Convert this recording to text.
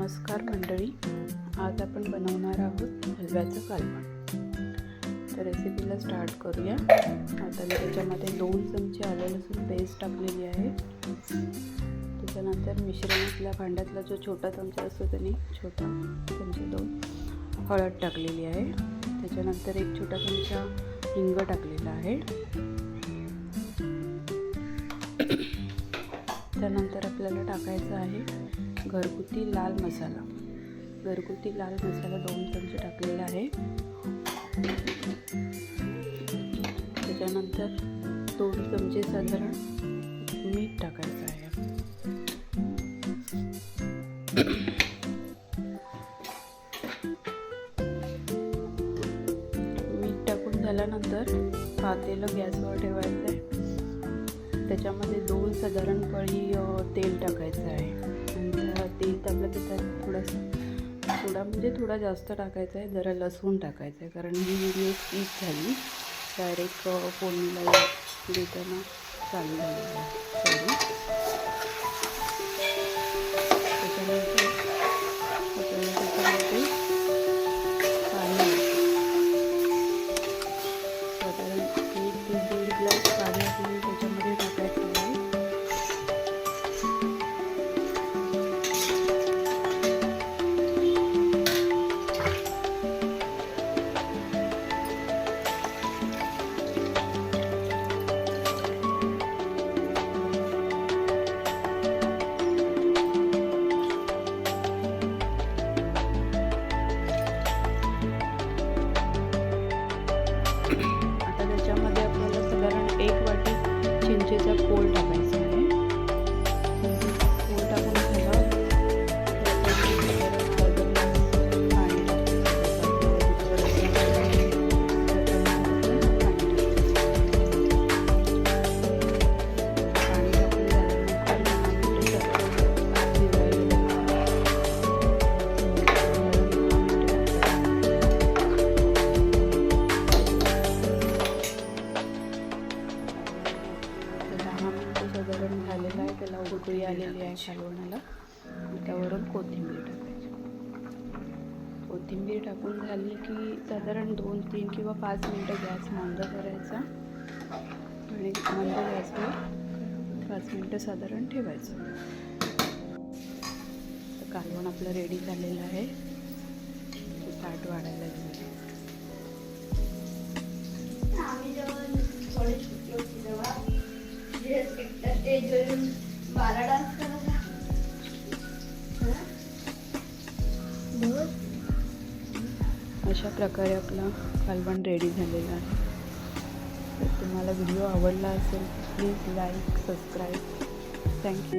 नमस्कार मंडळी. आज आपण बनवणार आहोत हलव्याचं कालवण. तर रेसिपीला स्टार्ट करूया. आता मी त्याच्यामध्ये दोन चमचे आलं लसूण पेस्ट टाकलेली आहे. त्याच्यानंतर मिश्रणातल्या भांड्यातला जो छोटा चमचा असतो त्याने छोटा चमचे दोन हळद टाकलेली आहे. त्याच्यानंतर एक छोटा चमचा हिंग टाकलेला आहे. त्यानंतर आपल्याला टाकायचं आहे घरगुती लाल मसाला. घरगुती लाल मसाला दोन चमचे टाकलेला आहे. त्याच्यानंतर दोन चमचे साधारण मीठ टाकायचं आहे. मीठ टाकून झाल्यानंतर पातेलं गॅसवर ठेवायचं आहे. त्याच्यामध्ये दोन साधारण पळी तेल टाकायचं आहे. थोडा म्हणजे थोडा जास्त टाकायचा आहे जरा लसूण टाकायचं आहे कारण ही व्हिडिओ स्किप झाली डायरेक्ट फोडणीला देताना चालू झालेली is a cold साधारण झालेलं आहे त्याला उकळी आलेली आहे कालवणाला त्यावरून कोथिंबीर टाकायची. कोथिंबीर टाकून झाली की साधारण दोन तीन किंवा पाच मिनटं गॅस मंद करायचा. आणि मंद गॅसवर पाच मिनटं साधारण ठेवायचं. कालवण आपलं रेडी झालेलं आहे. ताट वाढायचं. बारा डान्स अशा प्रकारे आपला कालवण रेडी झालेला आहे. तर तुम्हाला व्हिडिओ आवडला असेल प्लीज लाईक सबस्क्राईब थँक्यू